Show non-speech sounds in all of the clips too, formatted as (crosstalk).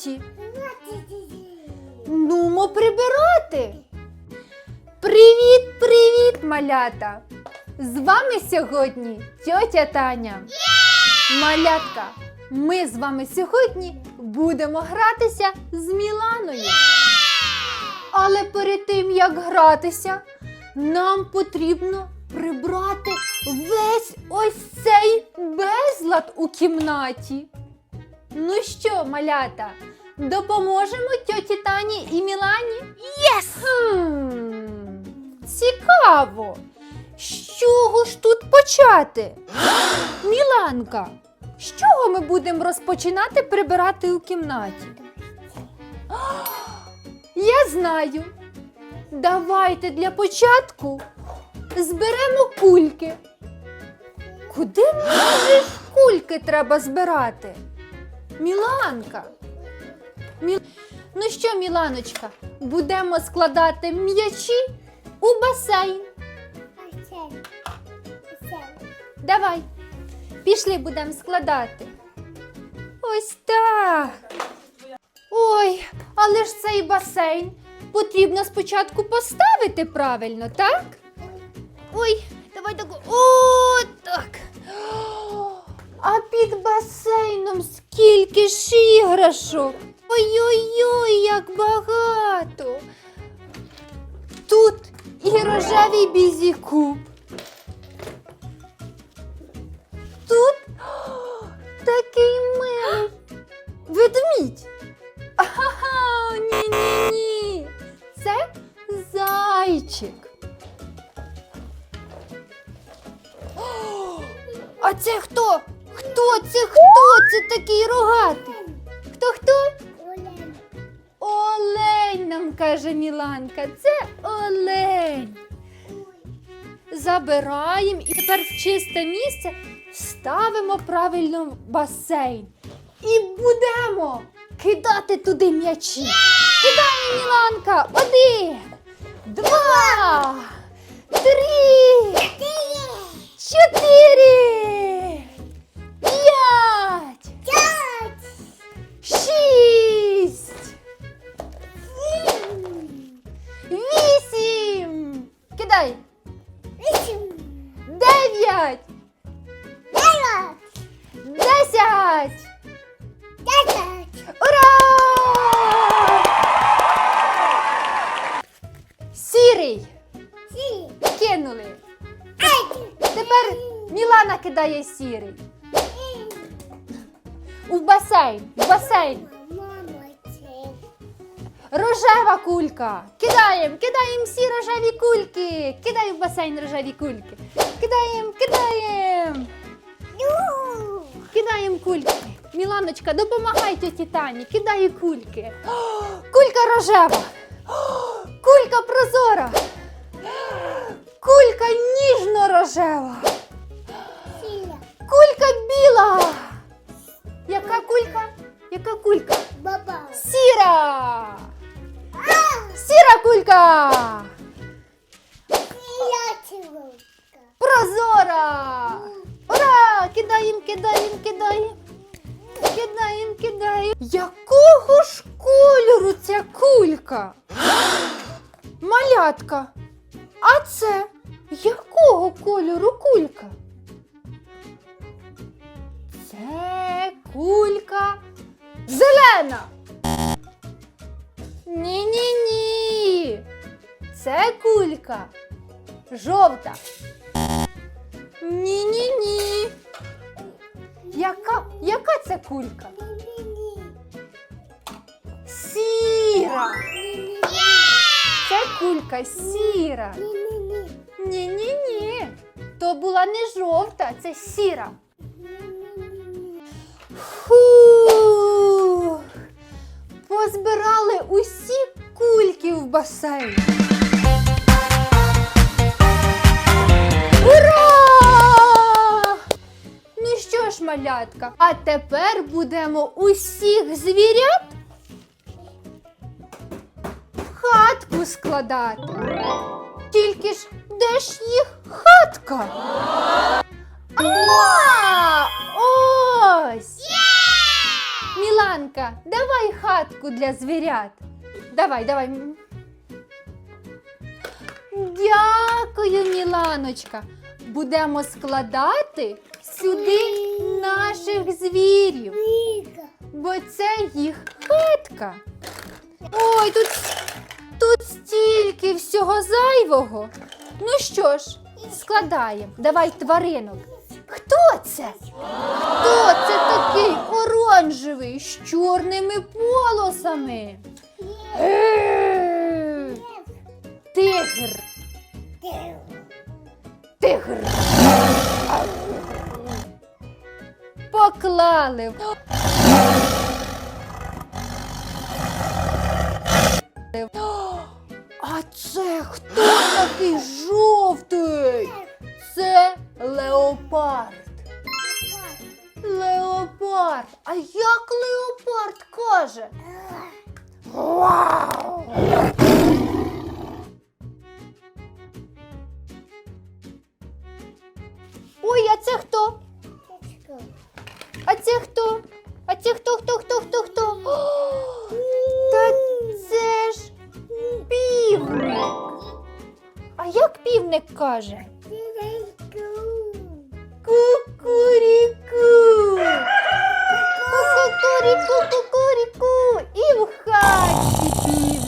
кімнаті? Нумо прибирати. Привіт, привіт, малята! З вами сьогодні тьотя Таня. Малятка, ми з вами сьогодні будемо гратися з Міланою. Але перед тим як гратися, нам потрібно прибрати весь ось цей безлад у кімнаті. Ну що, малята, допоможемо тьоті Тані і Мілані? Єс! Хм, цікаво. З чого ж тут почати? (gasps) Міланка, з чого ми будемо розпочинати прибирати у кімнаті? (gasps) Я знаю. Давайте для початку зберемо кульки. Куди може (gasps) кульки треба збирати? Міланка. Міл... Ну що, Міланочка, будемо складати м'ячі у басейн. Давай, пішли будемо складати. Ось так. Ой, але ж цей басейн потрібно спочатку поставити правильно, так? Ой, давай так. О, так. А під басейном скільки ж іграшок. Ой-ой-ой, як багато. Тут і рожевий бізікуб. Тут такий каже Міланка. Це олень. Забираємо і тепер в чисте місце ставимо правильно басейн. І будемо кидати туди м'ячі. Кидаємо, Міланка. Один, два, три, чотири, кидає. У басейн. В басейн. Рожева кулька. Кидаємо, кидаємо всі рожеві кульки. Кидай в басейн рожеві кульки. Кидаємо, кидаємо. Кидаємо кульки. Міланочка, допомагай тьоті Тані, кидай кульки. Кулька рожева. Кулька прозора. Кулька ніжно-рожева. Кулька біла. Яка кулька? Яка кулька? Баба. Сіра. Сіра кулька. Прозора. Ура! Кидаємо, кидаємо, кидаємо. Кидаємо, кидаємо. Якого ж кольору ця кулька? Малятка. А це якого кольору кулька? Це кулька зелена. Ні-ні-ні. Це кулька жовта. Ні-ні-ні. Яка, яка це кулька? Сіра. Це кулька сіра. Ні-ні-ні. То була не жовта, це сіра. Фу. Позбирали усі кульки в басейн. Ура! Ну що ж, малятка, а тепер будемо усіх звірят хатку складати. Тільки ж де ж їх хатка? А! Міланка, давай хатку для звірят. Давай, давай. Дякую, Міланочка. Будемо складати сюди наших звірів, бо це їх хатка. Ой, тут, тут стільки всього зайвого. Ну що ж, складаємо. Давай тваринок. Хто це? Хто це такий оранжевий з чорними полосами? Тигр. Тигр. Поклали. А це хто такий жовтий? Це леопард. Леопард. А як леопард каже? Вау! Ой, а це хто? А це хто? А це хто, хто, хто, хто, хто? Та це ж півник. А як півник каже? Кукуріку. Кукуріку, кукуріку. І в хаті.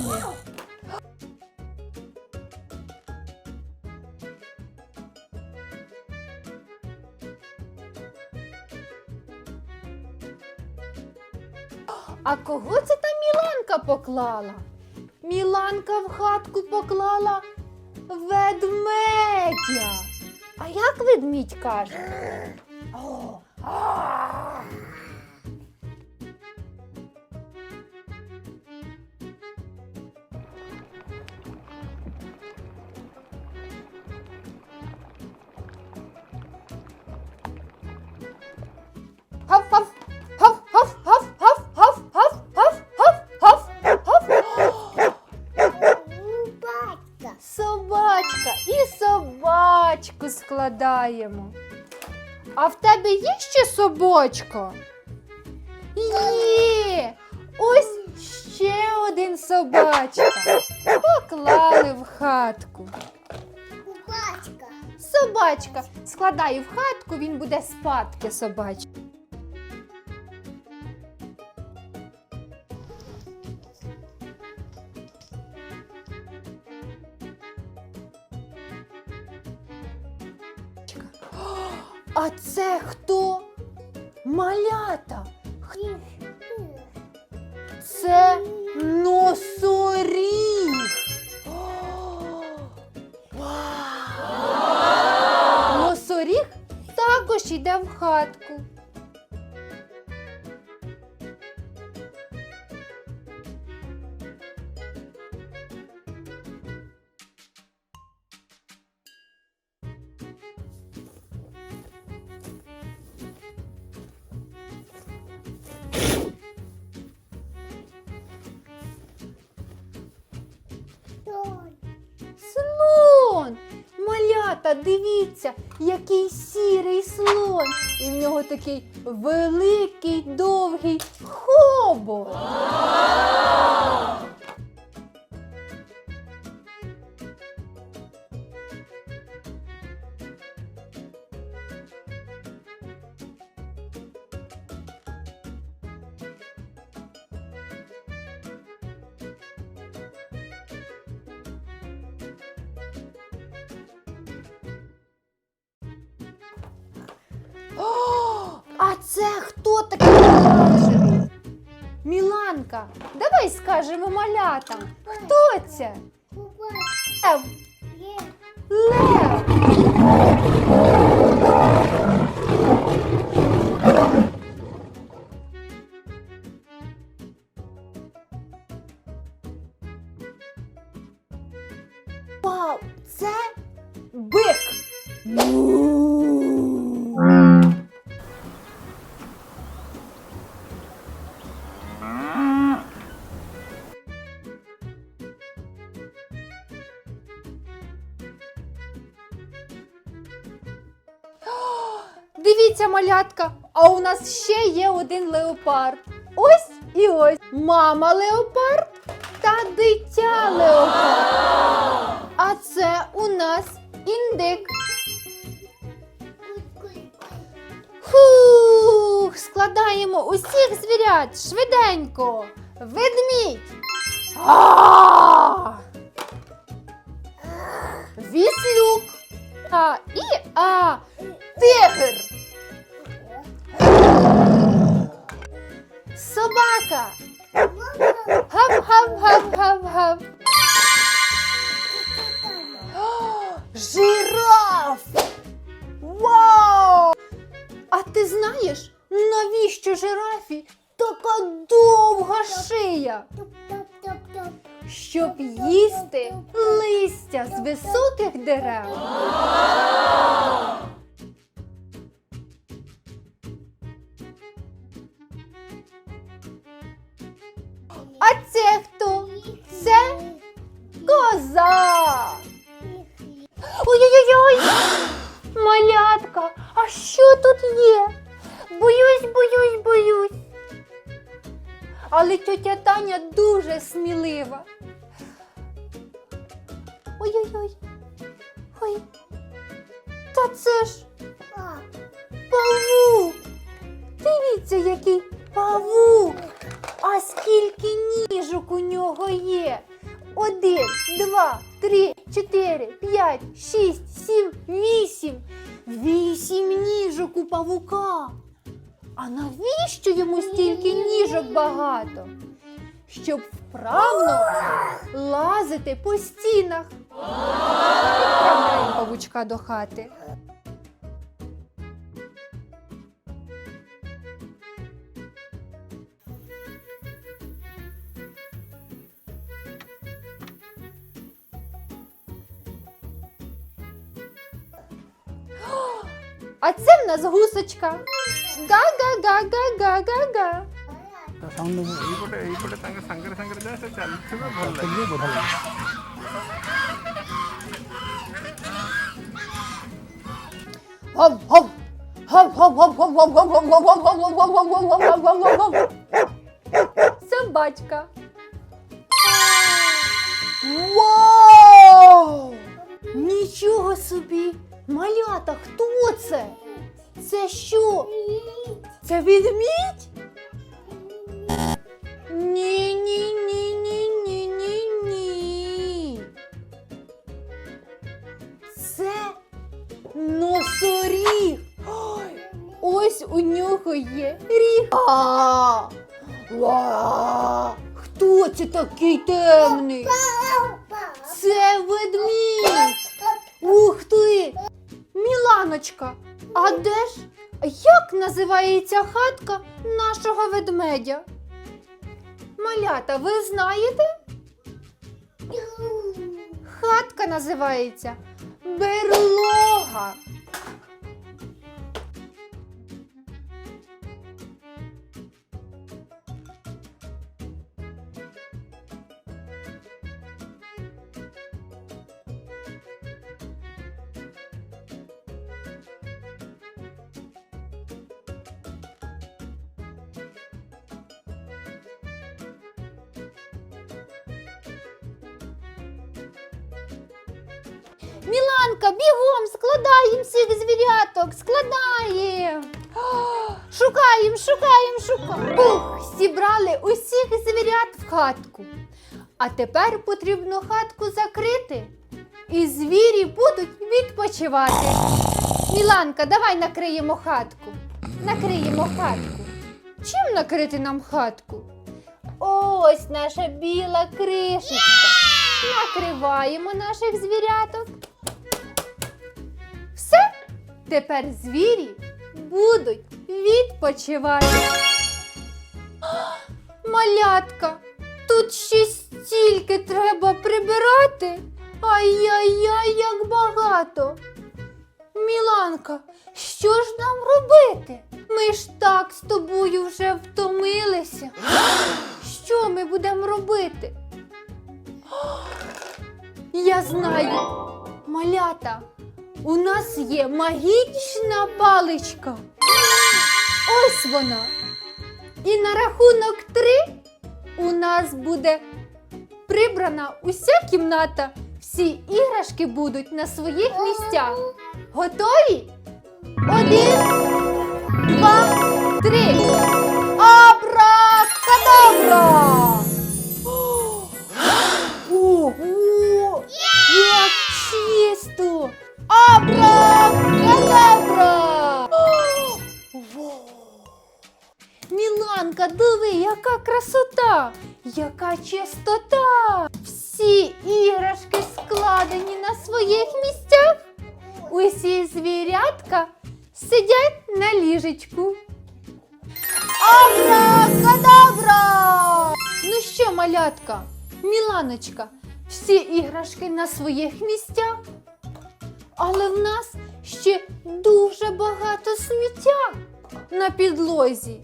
А кого це та Міланка поклала? Міланка в хатку поклала ведмедя. А як ведмідь каже? Ще? Є! Ось ще один собачка. Поклали в хатку. Собачка. Складаю в хатку, він буде спадки собачки. А це хто? Малята. Це носоріг. Носоріг також йде в хатку. Малята, дивіться, який сірий слон. І в нього такий великий довгий хобот. Це хто такий оранжевий? Міланка, давай скажемо малятам. Хто це? Лев. Лев. Дивіться, малятка, а у нас ще є один леопард. ось і ось мама леопард та дитя леопард. А це у нас індик. Фух, складаємо усіх звірят швиденько. Ведмідь. Віслюк. А і а. Тигр. Собака. Гав-гав-гав-гав-гав. (gasps) Жираф. Вау! А ти знаєш, навіщо жирафі така довга шия? Щоб їсти листя з високих дерев. Коза. Ой-ой-ой! (gasps) Малятка, а що тут є? Боюсь, боюсь, боюсь. Але тьотя Таня дуже смілива. Ой-ой-ой. Ой. Та це ж павук. Дивіться, який павук. А скільки ніжок у нього є? Один, два, три, чотири, п'ять, шість, сім, вісім. Вісім ніжок у павука. А навіщо йому стільки ніжок багато? Щоб вправно лазити по стінах. Відправляємо павучка до хати. А це в нас гусочка. Га-га-га-га-га-га-га. ସାଉଣ୍ଡ ଏଇପଟେ ଏଇପଟେ ତାଙ୍କ ସାଙ୍ଗରେ ସାଙ୍ଗରେ ଯାଏ ସେ ଚାଲିଥିବେ ଭଲ ଲାଗେ ବଢ଼ିଆ ଲାଗେ Гав, гав. Гав, гав, гав, гав, гав, гав, гав, гав, гав, гав, гав, гав, гав, гав, гав, гав, гав, гав. Собачка. Вау! Нічого собі! Малята, хто це? Це що? Це ведмідь? Ні, ні, ні, ні, ні, ні, ні. Це носоріг. Ой, ось у нього є ріг. А, Хто це такий темний? Це ведмідь. Ух ти! Міланочка, а де ж? Як називається хатка нашого ведмедя? Малята, ви знаєте? Хатка називається берлога. Шукаємо, шукаємо. Ух, зібрали усіх звірят в хатку. А тепер потрібно хатку закрити. І звірі будуть відпочивати. Міланка, давай накриємо хатку. Накриємо хатку. Чим накрити нам хатку? Ось наша біла кришечка. Накриваємо наших звіряток. Все, тепер звірі будуть відпочивати. Малятка, тут ще стільки треба прибирати. Ай-яй-яй, як багато. Міланка, що ж нам робити? Ми ж так з тобою вже втомилися. Що ми будемо робити? Я знаю, малята, у нас є магічна паличка. Ось вона. І на рахунок три у нас буде прибрана уся кімната. Всі іграшки будуть на своїх місцях. Готові? Один, два, три. Абракадабра! Яка чистота! Всі іграшки складені на своїх місцях. Усі звірятка сидять на ліжечку. Абракадабра! Ну що, малятка, Міланочка, всі іграшки на своїх місцях. Але в нас ще дуже багато сміття на підлозі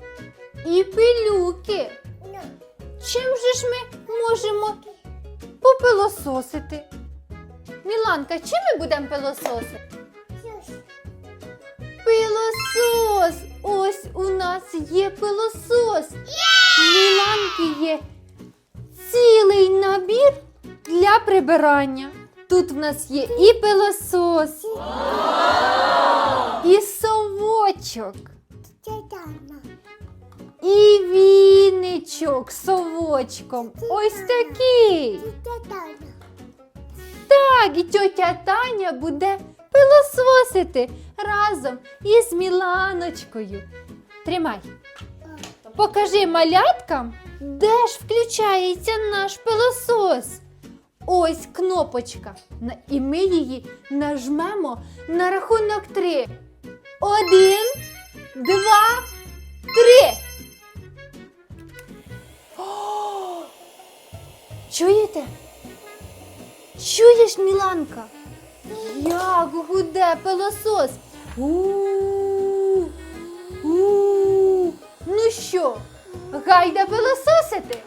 і пилюки. Чим же ж ми можемо попилососити? Міланка, чим ми будемо пилососити? Пилосос! Ось у нас є пилосос. В Міланки є цілий набір для прибирання. Тут в нас є і пилосос, і совочок, і віничок совочком. Ось такий. Так, і тьотя Таня буде пилососити разом із Міланочкою. Тримай. Покажи маляткам, де ж включається наш пилосос. Ось кнопочка. І ми її нажмемо на рахунок три. Один, два, три. Чуєте? Чуєш, Міланка? Як гуде пилосос? У-у-у. У-у-у. Ну що, гайда пилососити?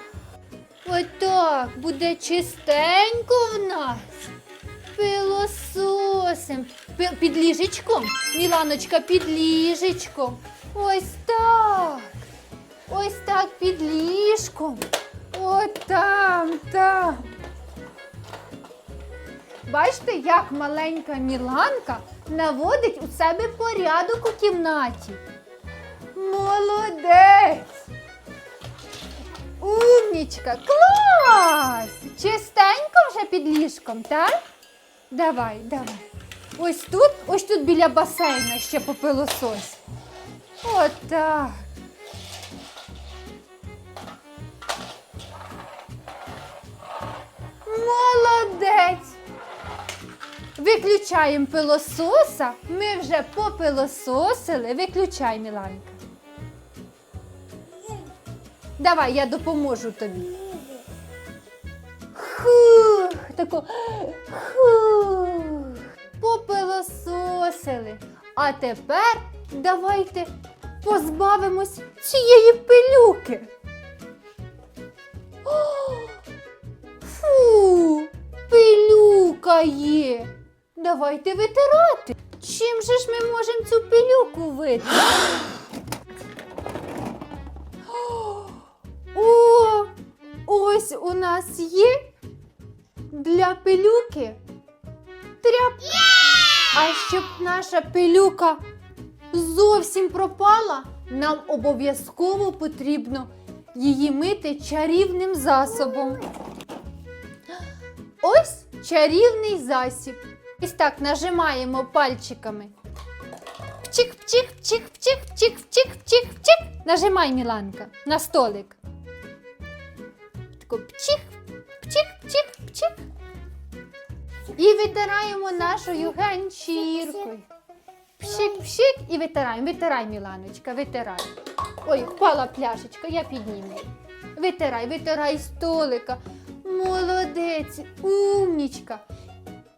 Отак буде чистенько в нас. Пилососим. Під ліжечком. Міланочка під ліжечком. Ось так. Ось так під ліжком. От там, там. Бачите, як маленька Міланка наводить у себе порядок у кімнаті. Молодець! Умнічка! Клас! Чистенько вже під ліжком, так? Давай, давай. Ось тут, ось тут біля басейна ще попилосось. Отак. Виключаємо пилососа. Ми вже попилососили. Виключай, Міланка. Давай, я допоможу тобі. Хух, тако. Хух. Попилососили. А тепер давайте позбавимось цієї пилюки. О, Фу, пилюка є. Давайте витирати. Чим же ж ми можемо цю пилюку витерти? (gasps) О, ось у нас є для пилюки тряпка. А щоб наша пилюка зовсім пропала, нам обов'язково потрібно її мити чарівним засобом. (gasps) Ось чарівний засіб. Ось так нажимаємо пальчиками. Пчик, пчик, пчик, пчик, пчик, пчик, пчик, пчик. Нажимай, Міланка, на столик. Тако пчик, пчик, пчик, пчик. І витираємо нашою ганчіркою. Пшик-пшик і витираємо. Витирай, Міланочка, витирай. Ой, впала пляшечка, я підніму. Витирай, витирай столика. Молодець, умнічка.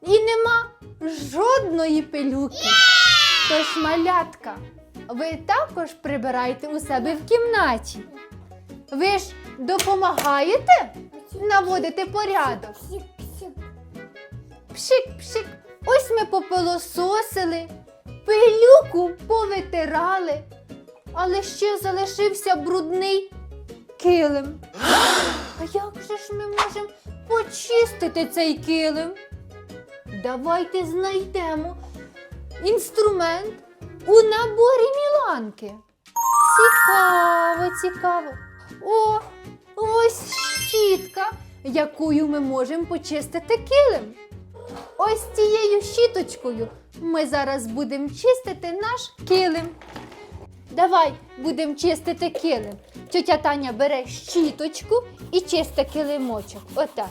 І нема жодної пилюки. Тож, малятка, ви також прибирайте у себе в кімнаті. Ви ж допомагаєте наводити порядок. Пшик-пшик. Ось ми попилососили, пилюку повитирали. але ще залишився брудний килим. А як же ж ми можемо почистити цей килим? Давайте знайдемо інструмент у наборі Міланки. Цікаво, цікаво. О, ось щітка, якою ми можемо почистити килим. Ось цією щіточкою ми зараз будемо чистити наш килим. Давай будемо чистити килим. Тетя Таня бере щіточку і чисте килимочок. Отак.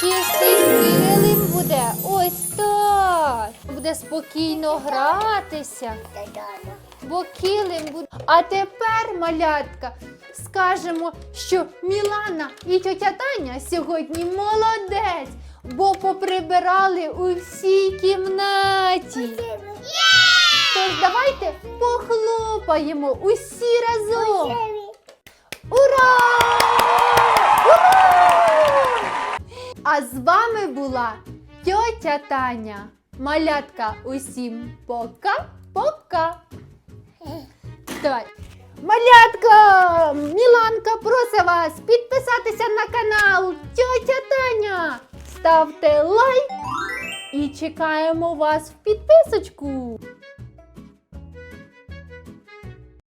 Чистий килим буде ось так. Буде спокійно гратися. Бо килим буде. А тепер, малятка, скажемо, що Мілана і тетя Таня сьогодні молодець, бо поприбирали у всій кімнаті. Тож давайте похлопаємо усі разом. Ура! Ура! А з вами була тьотя Таня. Малятка усім пока-пока. Давай. Малятка! Міланка просить вас підписатися на канал Тьотя Таня. Ставте лайк і чекаємо вас в підписочку.